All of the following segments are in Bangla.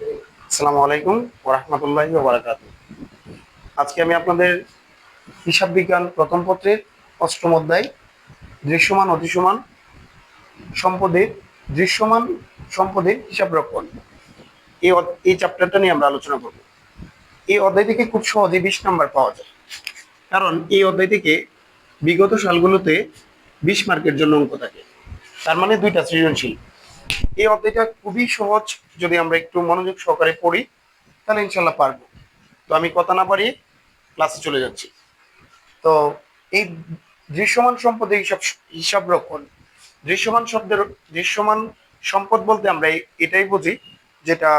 আসসালামু আলাইকুম ওরহমতুল্লাহি ওবরাকাত আজকে আমি আপনাদের হিসাব বিজ্ঞান প্রথম পত্রের অষ্টম অধ্যায়, দৃশ্যমান, অদৃশ্যমান সম্পদের দৃশ্যমান সম্পদের হিসাব রক্ষণ। এই এই চ্যাপ্টারটা নিয়ে আমরা আলোচনা করব। এই অধ্যায় থেকে খুব সহজে বিশ নাম্বার পাওয়া যায়। কারণ এই অধ্যায় থেকে বিগত সালগুলোতে বিশ মার্কের জন্য অঙ্ক থাকে। তার মানে দুইটা সৃজনশীল। এই অধ্যায়টা খুবই সহজ। যদি আমরা একটু মনোযোগ সহকারে পড়ি, তাহলে ইনশাল্লাহ পারব। তো আমি কথা না পারি ক্লাসে চলে যাচ্ছি। তো এই দৃশ্যমান সম্পদের হিসাব হিসাব রক্ষণ, দৃশ্যমান শব্দের, দৃশ্যমান সম্পদ বলতে আমরা এটাই বুঝি, যেটা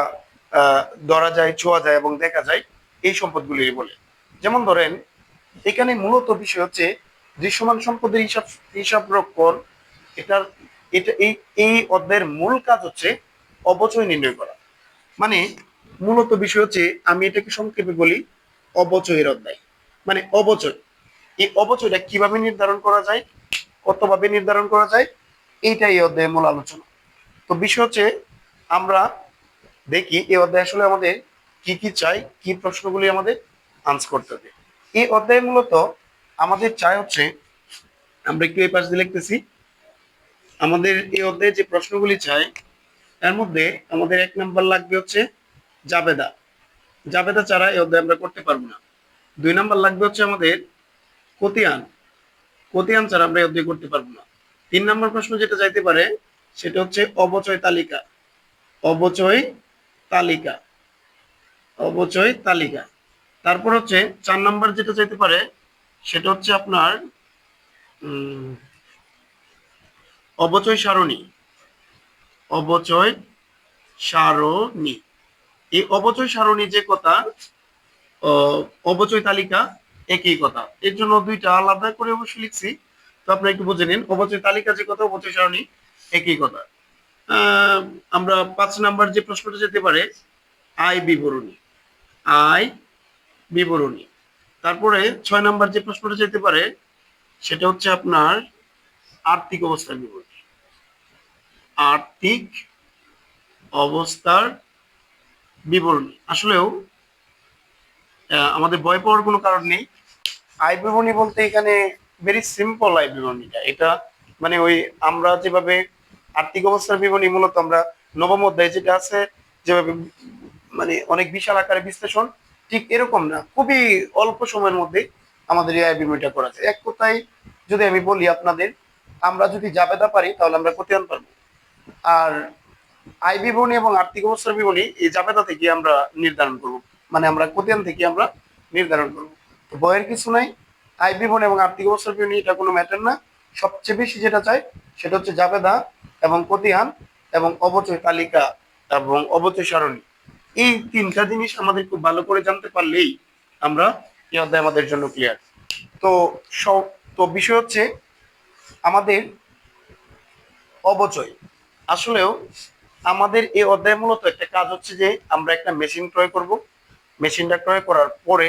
ধরা যায়, ছোঁয়া যায় এবং দেখা যায়, এই সম্পদগুলি বলে। যেমন ধরেন, এখানে মূলত বিষয় হচ্ছে দৃশ্যমান সম্পদের হিসাব হিসাব রক্ষণ, এটার এটা এই এই অধ্যায়ের মূল কাজ হচ্ছে অবচয় নির্ণয় করা। মানে মূলত বিষয় হচ্ছে আমি এটাকে সংক্ষেপে বলি অবচয়ের অধ্যায়। মানে অবচয়। এই অবচয়টা কীভাবে নির্ধারণ করা যায়? কতভাবে নির্ধারণ করা যায়? এইটাই এই অধ্যায়ের মূল আলোচনা। তো বিষয় হচ্ছে আমরা দেখি এই অধ্যায় আসলে আমাদের কি কি চাই কি প্রশ্নগুলি আমাদের আনসার করতে হবে। এই অধ্যায় মূলত আমাদের চাই হচ্ছে, আমরা একটু এই পাশ দিয়ে লিখতেছি আমাদের এই অধ্যায়ে যে প্রশ্নগুলি চাই এর মধ্যে আমাদের এক নাম্বার লাগবে হচ্ছে জাবেদা। জাবেদা ছাড়া এই অধ্যায় আমরা করতে পারব না। দুই নাম্বার লাগবে হচ্ছে আমাদের কতিয়ান কতিয়ান ছাড়া আমরা এই অধ্যায় করতে পারব না। তিন নাম্বার প্রশ্ন যেটা যাইতে পারে, সেটা হচ্ছে অবচয় তালিকা। অবচয় তালিকা। অবচয় তালিকা। তারপর হচ্ছে চার নাম্বার যেটা চাইতে পারে, সেটা হচ্ছে আপনার অবচয় সারণী। অবচয় সারণী। এই অবচয় সারণী যে কথা অবচয় তালিকা একই কথা। এর জন্য দুইটা আলাদা করে অবশ্যই লিখছি। তো আপনারা একটু বুঝে নিন, অবচয় তালিকা যে কথা, অবচয় সারণী একই কথা। আমরা পাঁচ নাম্বার যে প্রশ্নটা যেতে পারে, আয় বিবরণী। আয় বিবরণী। তারপরে ছয় নাম্বার যে প্রশ্নটা যেতে পারে, সেটা হচ্ছে আপনার আর্থিক অবস্থার বিবরণী। আর্থিক অবস্থার বিবরণী। আসলেও আমাদের ভয় পাওয়ার কোনো কারণ নেই। আয় বিবরণী বলতে এখানে ভেরি সিম্পল আয় বিবরণীটা। এটা মানে ওই আমরা যেভাবে আর্থিক অবস্থার বিবরণী মূলত আমরা নবম অধ্যায় যেটা আছে, যেভাবে মানে অনেক বিশাল আকারে বিশ্লেষণ, ঠিক এরকম না। খুবই অল্প সময়ের মধ্যে আমাদের এই আয় বিবরণীটা করা যায়। এক কথায় যদি আমি বলি আপনাদের, আমরা যদি জাবেদা পারি, তাহলে আমরা কোথায় পারব। আর আয় বিবরণী এবং আর্থিক অবস্থার বিবরণী এই জাবেদা থেকে আমরা নির্ধারণ করব। মানে আমরা কোতিয়ান থেকে আমরা নির্ধারণ করব। তো বইয়ের কিছু নাই, আয় বিবরণী এবং আর্থিক অবস্থার বিবরণী, এটা কোনো ম্যাটার না। সবচেয়ে বেশি যেটা চাই, সেটা হচ্ছে জাবেদা এবং কোতিয়ান এবং অবচয় তালিকা এবং অবচয় সারণী। এই তিনটা জিনিস আমাদের খুব ভালো করে জানতে পারলেই আমরা এই অধ্যায় আমাদের জন্য ক্লিয়ার তো সব, তো বিষয় হচ্ছে আমাদের অবচয়। আসলেও আমাদের এই অধ্যায় মূলত একটা কাজ হচ্ছে যে আমরা একটা মেশিন ক্রয় করব। মেশিনটা ক্রয় করার পরে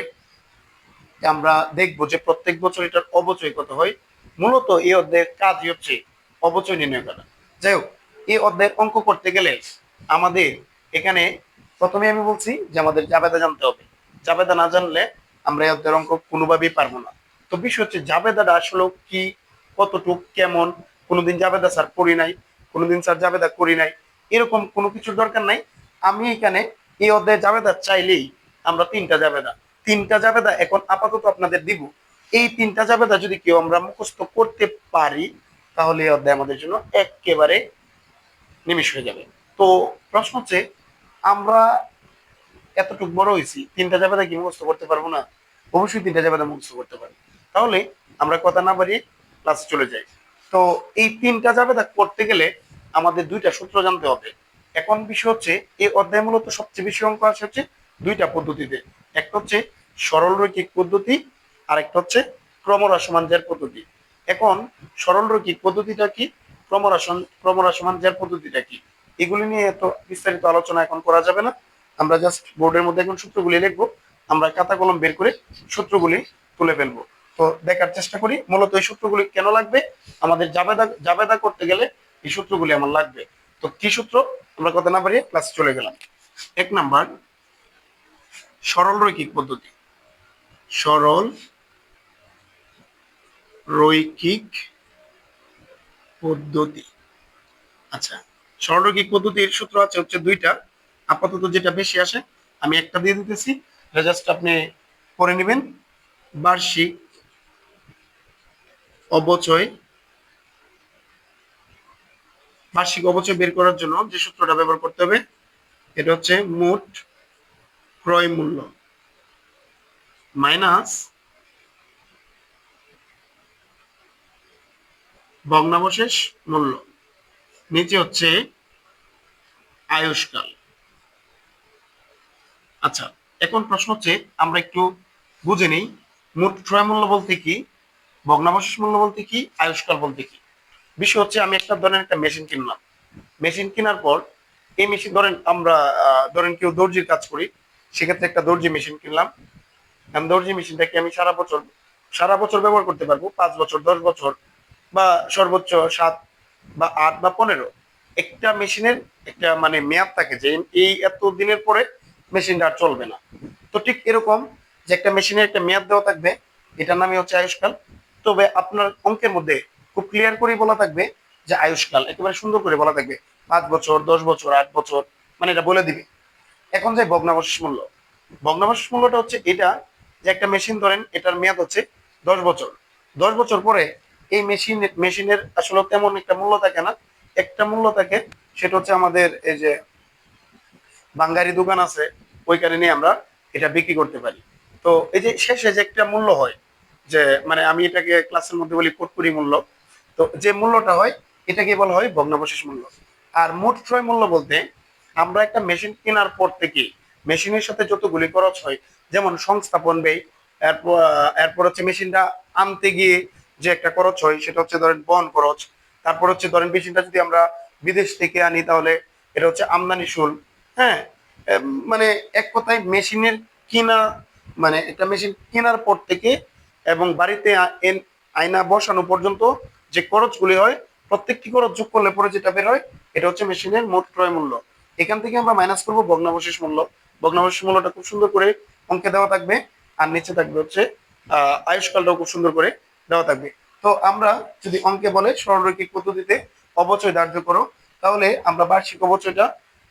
আমরা দেখব যে প্রত্যেক বছর এটার অবচয় কত হয়। মূলত এই অধ্যায়ের কাজই হচ্ছে অবচয় নির্ণয় করা। যাই হোক, এই অধ্যায়ের অঙ্ক করতে গেলে আমাদের এখানে প্রথমে আমি বলছি যে আমাদের জাবেদা জানতে হবে। জাবেদা না জানলে আমরা এই অধ্যায়ের অঙ্ক কোনোভাবেই পারব না। তো বিষয় হচ্ছে জাবেদাটা আসলে কি, কতটুক, কেমন? কোনোদিন জাবেদা স্যার করি নাই। কোনোদিন স্যার জাবেদা করি নাই। এরকম কোনো কিছুর দরকার নাই। আমি এখানে এই অধ্যায়ে জাবেদা চাইলেই আমরা তিনটা জাবেদা। তিনটা জাবেদা এখন আপাতত আপনাদের দিব। এই তিনটা জাবেদা যদি কেউ আমরা মুখস্থ করতে পারি, তাহলে এই অধ্যায় আমাদের জন্য একেবারে নিমিশ হয়ে যাবে। তো প্রশ্ন হচ্ছে, আমরা এতটুকু বড় হয়েছি, তিনটা জাবেদা কি মুখস্থ করতে পারব না? অবশ্যই তিনটা জাবেদা মুখস্থ করতে পারি। তাহলে আমরা কথা না বাড়িয়ে ক্লাসে চলে যাই। তো এই তিনটা জাবেদা করতে গেলে আমাদের দুইটা সূত্র জানতে হবে। এখন বিষয় হচ্ছে, এই অধ্যায় মূলত সবচেয়ে বেশি অঙ্ক আসে হচ্ছে দুইটা পদ্ধতিতে। একটা হচ্ছে সরল রৈখিক পদ্ধতি আর একটা হচ্ছে ক্রমরাসমান জের পদ্ধতি। এখন সরল রৈখিক পদ্ধতিটা কি ক্রমরাসন ক্রমরাসমান জের পদ্ধতিটা কি? এগুলি নিয়ে এত বিস্তারিত আলোচনা এখন করা যাবে না। আমরা জাস্ট বোর্ডের মধ্যে এখন সূত্রগুলি লিখব। আমরা খাতা কলম বের করে সূত্রগুলি তুলে ফেলব। তো দেখার চেষ্টা করি, মূলত এই সূত্রগুলি কেন লাগবে? আমাদের জাবেদা জাবেদা করতে গেলে এই সূত্রগুলি আমার লাগবে। তো কি সূত্র? আমরা কথা না বাড়িয়ে ক্লাস চলে গেলাম। এক নাম্বার সরল রৈখিক পদ্ধতি। সরল রৈখিক পদ্ধতি। আচ্ছা সরল সরলরৈখিক পদ্ধতির সূত্র আছে হচ্ছে দুইটা। আপাতত যেটা বেশি আসে, আমি একটা দিয়ে দিতেছি। জাস্ট আপনি করে নেবেন। বার্ষিক অবচয় বার্ষিক অবচয় বের করার জন্য যে সূত্রটা ব্যবহার করতে হবে, এটা হচ্ছে মোট ক্রয় মূল্য মাইনাস ভগ্নাবশেষ মূল্য, নিচে হচ্ছে আয়ুষ্কাল। আচ্ছা এখন প্রশ্ন হচ্ছে, আমরা একটু বুঝে নিই, মোট ক্রয় মূল্য বলতে কি, ভগ্নাবশেষ মূল্য বলতে কি, আয়ুষ্কাল বলতে কি? বিষয় হচ্ছে আমি একটা ধরেন একটা মেশিন কিনলাম। মেশিন কেনার পর এই মেশিন ধরেন আমরা ধরেন কেউ দর্জির কাজ করি, সেক্ষেত্রে একটা দর্জি মেশিন কিনলাম। আমি দর্জি মেশিনটাকে আমি সারা বছর সারা বছর ব্যবহার করতে পারব, পাঁচ বছর, দশ বছর, বা সর্বোচ্চ সাত বা আট বা পনেরো। একটা মেশিনের একটা মানে মেয়াদ থাকে যে এই এত দিনের পরে মেশিনটা আর চলবে না। তো ঠিক এরকম যে একটা মেশিনের একটা মেয়াদ দেওয়া থাকবে, এটার নামই হচ্ছে আয়ুষ্কাল। তবে আপনার অঙ্কের মধ্যে খুব ক্লিয়ার করে বলা থাকবে যে আয়ুষ্কাল একেবারে সুন্দর করে বলা থাকবে। পাঁচ বছর, দশ বছর, আট বছর মানে এটা বলে দিবে। এখন যে ভগ্নাবশেষ মূল্য, ভগ্নাবশেষ মূল্যটা হচ্ছে এটা যে একটা মেশিন ধরেন, এটার মেয়াদ হচ্ছে দশ বছর। দশ বছর পরে এই মেশিন মেশিনের আসলে তেমন একটা মূল্য থাকে না। একটা মূল্য থাকে, সেটা হচ্ছে আমাদের এই যে বাঙ্গারি দোকান আছে, ওইখানে নিয়ে আমরা এটা বিক্রি করতে পারি। তো এই যে শেষে যে একটা মূল্য হয়, যে মানে আমি এটাকে ক্লাসের মধ্যে বলি কোটপুরি মূল্য তো যে মূল্যটা হয়, এটাকে বলা হয় ভগ্নাবশেষ মূল্য। আর মোট ক্রয় মূল্য বলতে আমরা একটা মেশিন কেনার পর থেকে মেশিনের সাথে যতগুলি খরচ হয়, যেমন সংস্থাপন ব্যয়, এরপর এরপর হচ্ছে মেশিনটা আনতে গিয়ে যে একটা খরচ হয়, সেটা হচ্ছে ধরেন বহন খরচ। তারপর হচ্ছে ধরেন মেশিনটা যদি আমরা বিদেশ থেকে আনি, তাহলে এটা হচ্ছে আমদানি শুল্ক। হ্যাঁ মানে এক কথায় মেশিনের কিনা মানে একটা মেশিন কেনার পর থেকে এবং বাড়িতে আয়না বসানো পর্যন্ত যে খরচগুলি হয়, প্রত্যেকটি খরচ যোগ করলে পরে যেটা বের হয়, এটা হচ্ছে মেশিনের মোট ক্রয় মূল্য। এখান থেকে আমরা মাইনাস করব ভগ্নাবশেষ মূল্য। ভগ্নাবশেষ মূল্যটা খুব সুন্দর করে অঙ্কে দেওয়া থাকবে আর নিচে থাকবে হচ্ছে, আহ, আয়ুষ্কালটাও খুব সুন্দর করে দেওয়া থাকবে। তো আমরা যদি অঙ্কে বলে সরলরৈখিক পদ্ধতিতে অবচয় ধার্য করো, তাহলে আমরা বার্ষিক অবচয়টা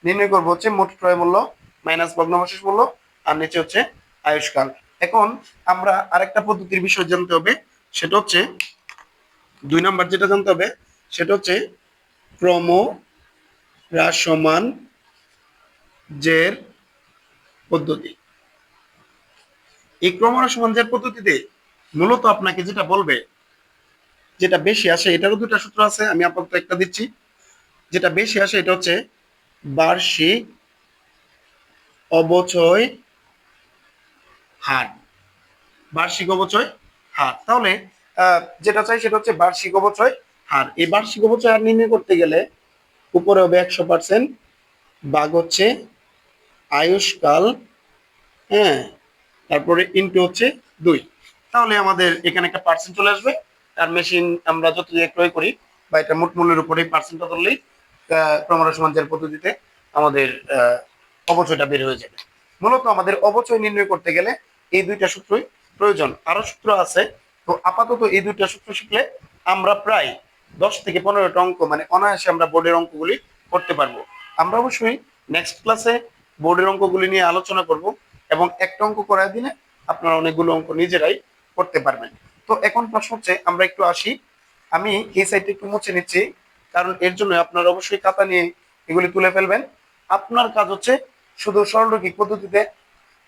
নির্ণয় করব হচ্ছে মোট ক্রয় মূল্য মাইনাস ভগ্নাবশেষ মূল্য আর নিচে হচ্ছে আয়ুষ্কাল। এখন আমরা আরেকটা পদ্ধতির বিষয় জানতে হবে, সেটা হচ্ছে দুই নাম্বার যেটা জানতে হবে, সেটা হচ্ছে ক্রম হ্রাসমান জের পদ্ধতি। এই ক্রমহ্রাসমান জের পদ্ধতিতে মূলত আপনাকে যেটা বলবে, যেটা বেশি আসে, এটারও দুটা সূত্র আছে, আমি আপাতত একটা দিচ্ছি। যেটা বেশি আসে, এটা হচ্ছে বার্ষিক অবচয় হার। বার্ষিক অবচয় হার। তাহলে যেটা চাই সেটা হচ্ছে বার্ষিক অবচয় হার। এই বার্ষিক অবচয় হার নির্ণয় করতে গেলে উপরে হবে একশো পার্সেন্ট বাঘ হচ্ছে আয়ুষ্কাল হ্যাঁ তারপরে ইন্টু হচ্ছে দুই। তাহলে আমাদের এখানে একটা পার্সেন্ট চলে আসবে। আর মেশিন আমরা যত দিয়ে ক্রয় করি বা এটা মোট মূল্যের উপরে পার্সেন্টটা ধরলেই ক্রমরা সমাজের পদ্ধতিতে আমাদের অবচয়টা বের হয়ে যাবে। মূলত আমাদের অবচয় নির্ণয় করতে গেলে এই দুইটা সূত্রই প্রয়োজন। আরও সূত্র আছে তো আপাতত এই দুইটা সূত্র শিখলে আমরা প্রায় দশ থেকে পনেরোটা অঙ্ক মানে অনায়াসে আমরা বোর্ডের অঙ্কগুলি করতে পারব। আমরা অবশ্যই নেক্সট ক্লাসে বোর্ডের অঙ্কগুলি নিয়ে আলোচনা করব এবং একটা অঙ্ক করার দিনে আপনারা অনেকগুলো অঙ্ক নিজেরাই করতে পারবেন। তো এখন প্রশ্ন হচ্ছে, আমরা একটু আসি। আমি এই সাইডটা একটু মুছে নিচ্ছি, কারণ এর জন্য আপনারা অবশ্যই খাতা নিয়ে এগুলি তুলে ফেলবেন। আপনার কাজ হচ্ছে শুধু সরলরৈখিক পদ্ধতিতে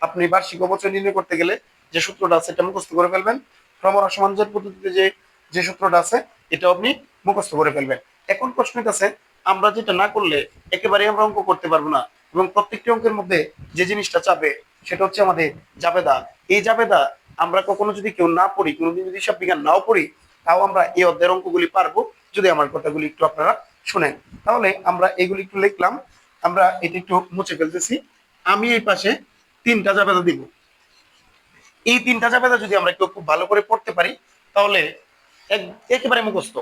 আপনি বার্ষিক অবচয় নির্ণয় করতে গেলে যে সূত্রটা আছে এটা মুখস্থ করে ফেলবেন। ক্রমরা সমাঞ্জের পদ্ধতিতে যে যে সূত্রটা আছে এটা আপনি মুখস্থ করে ফেলবেন। এখন প্রশ্ন আছে আমরা যেটা না করলে একেবারে আমরা অঙ্ক করতে পারব না এবং প্রত্যেকটি অঙ্কের মধ্যে যে জিনিসটা চাপে, সেটা হচ্ছে আমাদের জাবেদা। এই জাবেদা আমরা কখনো যদি কেউ না পড়ি, কোনোদিন যদি সব বিজ্ঞান নাও পড়ি, তাও আমরা এই অধ্যায়ের অঙ্কগুলি পারব, যদি আমার কথাগুলি একটু আপনারা শুনেন। তাহলে আমরা এগুলি একটু লিখলাম, আমরা এটি একটু মুছে ফেলতেছি। আমি এই পাশে তিনটা জাবেদা দিব। এই তিনটা জাবেদা যদি আমরা একটু খুব ভালো করে পড়তে পারি, তাহলে এক- একেবারে মুখস্থ।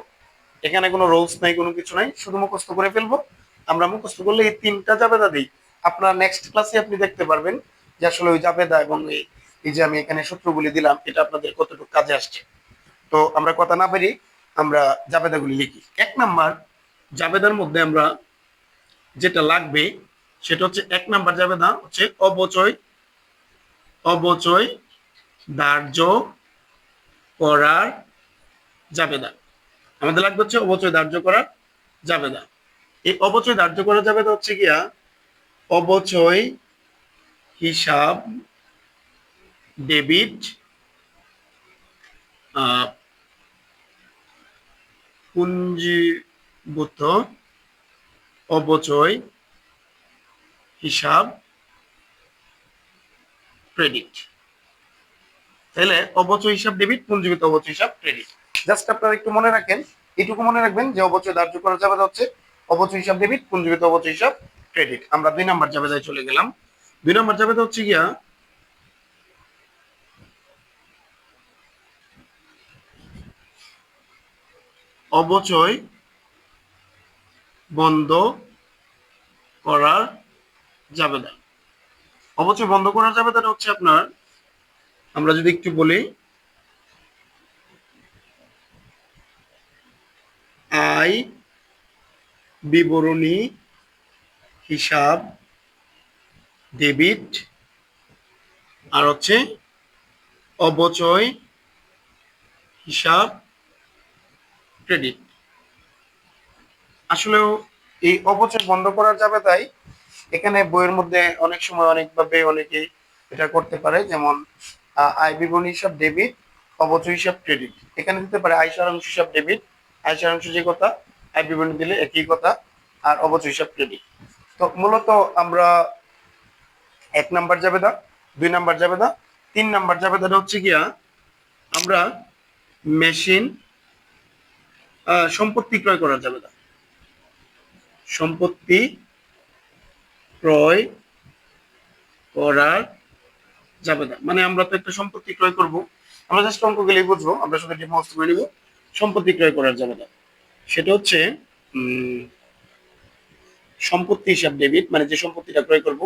এখানে কোনো রোলস নাই, কোনো কিছু নাই, শুধু মুখস্থ করে ফেলব। আমরা মুখস্থ করলে এই তিনটা জাবেদা দিই। আপনার নেক্সট ক্লাসে আপনি দেখতে পারবেন যে আসলে ওই জাবেদা এবং এই যে আমি এখানে সূত্রগুলি দিলাম, এটা আপনাদের কতটুকু কাজে আসছে। তো আমরা কথা না পারি আমরা জাবেদাগুলি লিখি। এক নাম্বার জাবেদার মধ্যে আমরা যেটা লাগবে, সেটা হচ্ছে এক নাম্বার জাবেদা হচ্ছে অবচয় অবচয় ধার্য করার না। আমাদের লাগবে হচ্ছে অবচয় ধার্য করা যাবে না। এই অবচয় ধার্য করা যাবে না হচ্ছে গিয়া অবচয় হিসাব, ডেবিট পুঞ্জীভূত অবচয় হিসাব, ক্রেডিট। তাহলে অবচয় হিসাব ডেবিট পুঞ্জীভূত অবচয় হিসাব ক্রেডিট জাস্ট আপনারা একটু মনে রাখেন, এটুকু মনে রাখবেন যে অবচয় ধার্য করা যাবে হচ্ছে অবচয় হিসাব ডেবিট পুঞ্জীভূত অবচয় হিসাব ক্রেডিট আমরা দুই নাম্বার জাবেদায় চলে গেলাম। দুই নাম্বার জাবেদা হচ্ছে গিয়া, অবচয় বন্ধ করার জাবেদা অবচয় বন্ধ করার জাবেদাটা হচ্ছে আপনার আমরা যদি একটু বলি আয় বিবরণী হিসাব ডেবিট, আর হচ্ছে অবচয় হিসাব ক্রেডিট। আসলেও এই অবচয় বন্ধ করার যাবে তাই এখানে বইয়ের মধ্যে অনেক সময় অনেকভাবে অনেকেই এটা করতে পারে, যেমন বিবরণী হিসাব ডেবিট অবচয় হিসাব ক্রেডিট এখানে দিতে পারে আয় সারাংশ হিসাব ডেবিট আয় সারাংশ যে কথা, আয় বিবরণী দিলে একই কথা, আর অবচয় হিসাব ক্রেডিট তো মূলত আমরা এক নাম্বার জাবেদা, দুই নাম্বার জাবেদা, তিন নাম্বার জাবেদাটা হচ্ছে গিয়া, আমরা মেশিন সম্পত্তি ক্রয় করার জাবেদা। সম্পত্তি ক্রয় করার জাবেদা মানে আমরা তো একটা সম্পত্তি ক্রয় করব। আমরা জাস্ট অঙ্ক গেলেই বুঝব, আমরা শুধু এটি মস্ত করে নিব, সম্পত্তি ক্রয় করার জাবেদা সেটা হচ্ছে সম্পত্তি হিসাব ডেবিট মানে যে সম্পত্তিটা ক্রয় করব,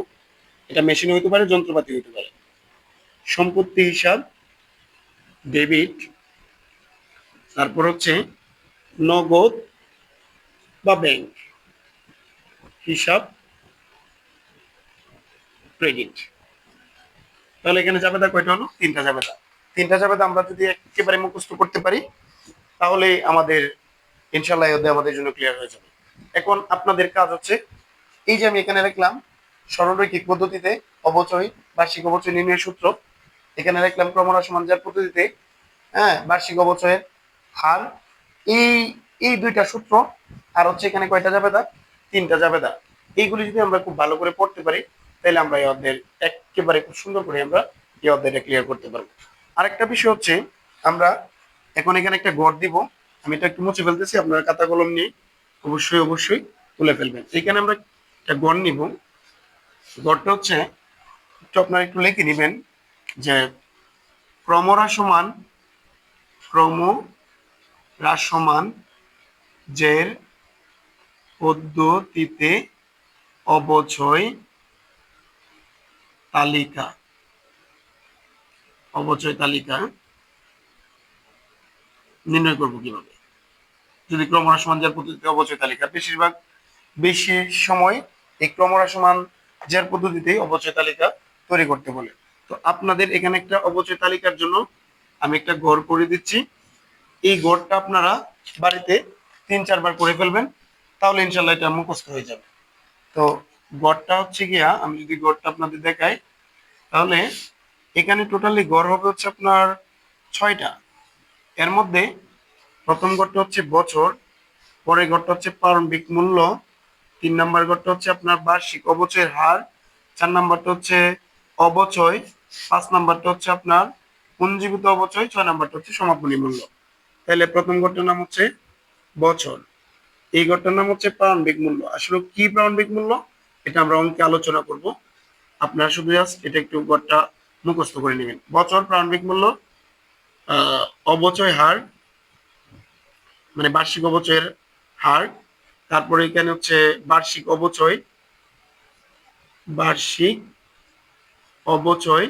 এটা মেশিন হইতে পারে যন্ত্রপাতি হইতে পারে। সম্পত্তি হিসাব ডেবিট তারপর হচ্ছে নগদ বা ব্যাংক হিসাব ক্রেডিট তাহলে এখানে জাবেদা কয়টা হলো? তিনটা জাবেদা। তিনটা জাবেদা আমরা যদি একেবারে মুখস্থ করতে পারি, তাহলে আমাদের ইনশাল্লাহ অধ্যায় আমাদের জন্য ক্লিয়ার হয়ে যাবে। এখন আপনাদের কাজ হচ্ছে, এই যে আমি এখানে লিখলাম, সরলরৈখিক পদ্ধতিতে অবচয়, বার্ষিক অবচয় নির্ণয়ের সূত্র। এখানে লিখলাম ক্রমরা সমান যার পদ্ধতিতে হ্যাঁ বার্ষিক অবচয়ের হার। এই এই দুইটা সূত্র, আর হচ্ছে এখানে কয়টা জাবেদা? তিনটা জাবেদা। এইগুলি যদি আমরা খুব ভালো করে পড়তে পারি তাহলে আমরা এই অধ্যায়ের একেবারে খুব সুন্দর করে আমরা এই অধ্যায়টা ক্লিয়ার করতে পারব। আরেকটা বিষয় হচ্ছে, আমরা এখন এখানে একটা গড় দিব। আমি এটা একটু মুছে ফেলতেছি, আপনারা খাতা কলম নিয়ে অবশ্যই অবশ্যই তুলে ফেলবেন। এখানে আমরা একটা গড় নিব। গড়টা হচ্ছে, একটু আপনারা একটু লিখে নেবেন যে ক্রমরা সমান ক্রম হ্রাসমান জের পদ্ধতিতে অবচয় তালিকা। অবচয় তালিকা। নির্ণয় করব কীভাবে? যদি ক্রমরা সমান জের পদ্ধতিতে অবচয় তালিকা, বেশিরভাগ, বেশি সময় এই ক্রমরা সমান জের পদ্ধতিতে অবচয় তালিকা তৈরি করতে বলে। তো আপনাদের এখানে একটা অবচয় তালিকার জন্য আমি একটা ঘর করে দিচ্ছি। এই গড়টা আপনারা বাড়িতে তিন, চারবার করে ফেলবেন, তাহলে ইনশাল্লাহ এটা মুখস্থ হয়ে যাবে। তো গড়টা হচ্ছে গিয়া, আমি যদি গড়টা আপনাদের দেখাই, তাহলে এখানে টোটালি গড় হবে হচ্ছে আপনার ছয়টা। এর মধ্যে প্রথম গড়টা হচ্ছে বছর পরের গড়টা হচ্ছে প্রারম্ভিক মূল্য, তিন নাম্বার গড়টা হচ্ছে আপনার বার্ষিক অবচয়ের হার, চার নাম্বারটা হচ্ছে অবচয়, পাঁচ নাম্বারটা হচ্ছে আপনার পুঞ্জীভূত অবচয়, ছয় নাম্বারটা হচ্ছে সমাপনী মূল্য। তাহলে প্রথম গড়টার নাম হচ্ছে বছর। এই গড়টার নাম হচ্ছে প্রারম্ভিক মূল্য। আসলে কি প্রারম্ভিক মূল্য? এটা আমরা অনেকে আলোচনা করব। আপনারা শুধু এটা একটু গড়টা মুখস্থ করে নেবেন। বছর প্রারম্ভিক মূল্য অবচয় হার মানে বার্ষিক অবচয়ের হার, তারপরে এখানে হচ্ছে বার্ষিক অবচয় বার্ষিক অবচয়,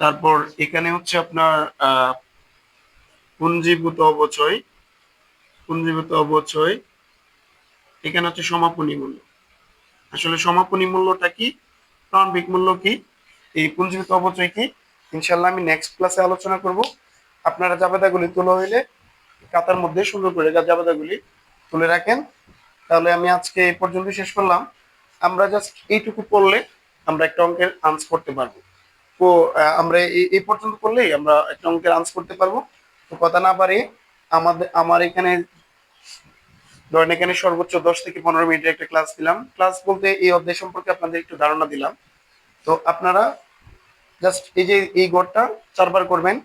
তারপর এখানে হচ্ছে আপনার পুঞ্জীভূত অবচয় পুঞ্জীভূত অবচয়, এখানে হচ্ছে সমাপনী মূল্য। আসলে সমাপনী মূল্যটা কি? প্রারম্ভিক মূল্য কি? এই পুঞ্জীভূত অবচয় কি? ইনশাল্লাহ আমি নেক্সট ক্লাসে আলোচনা করব। আপনারা জাবেদাগুলি তুলে হইলে কাতার মধ্যে সুন্দর করে জাবেদাগুলি তুলে রাখেন। তাহলে আমি আজকে এই পর্যন্ত শেষ করলাম। আমরা জাস্ট এইটুকু পড়লে আমরা একটা অঙ্কের আনস করতে পারব। তো আমরা এই এই পর্যন্ত করলেই আমরা একটা অঙ্কের আনস করতে পারব। তো কথা না পারে আমাদের, আমার এখানে ধরেন এখানে সর্বোচ্চ দশ থেকে পনেরো মিনিটের একটা ক্লাস দিলাম। ক্লাস বলতে এই অধ্যায় সম্পর্কে আপনাদের একটু ধারণা দিলাম। তো আপনারা জাস্ট এই যে এই গড়টা চারবার করবেন,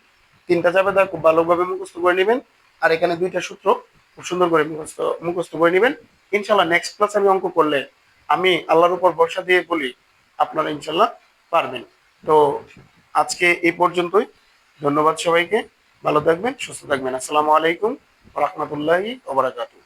তিনটা জাবেদা খুব ভালোভাবে মুখস্থ করে নেবেন, আর এখানে দুইটা সূত্র খুব সুন্দর করে মুখস্থ মুখস্থ করে নেবেন। ইনশাল্লাহ নেক্সট ক্লাস আমি অঙ্ক করলে আমি আল্লাহর উপর ভরসা দিয়ে বলি, আপনারা ইনশাল্লাহ পারবেন। তো আজকে এই পর্যন্তই। ধন্যবাদ সবাইকে। ভালো থাকবেন, সুস্থ থাকবেন। আসসালামু আলাইকুম রহমতুল্লাহি ওবরাকাতু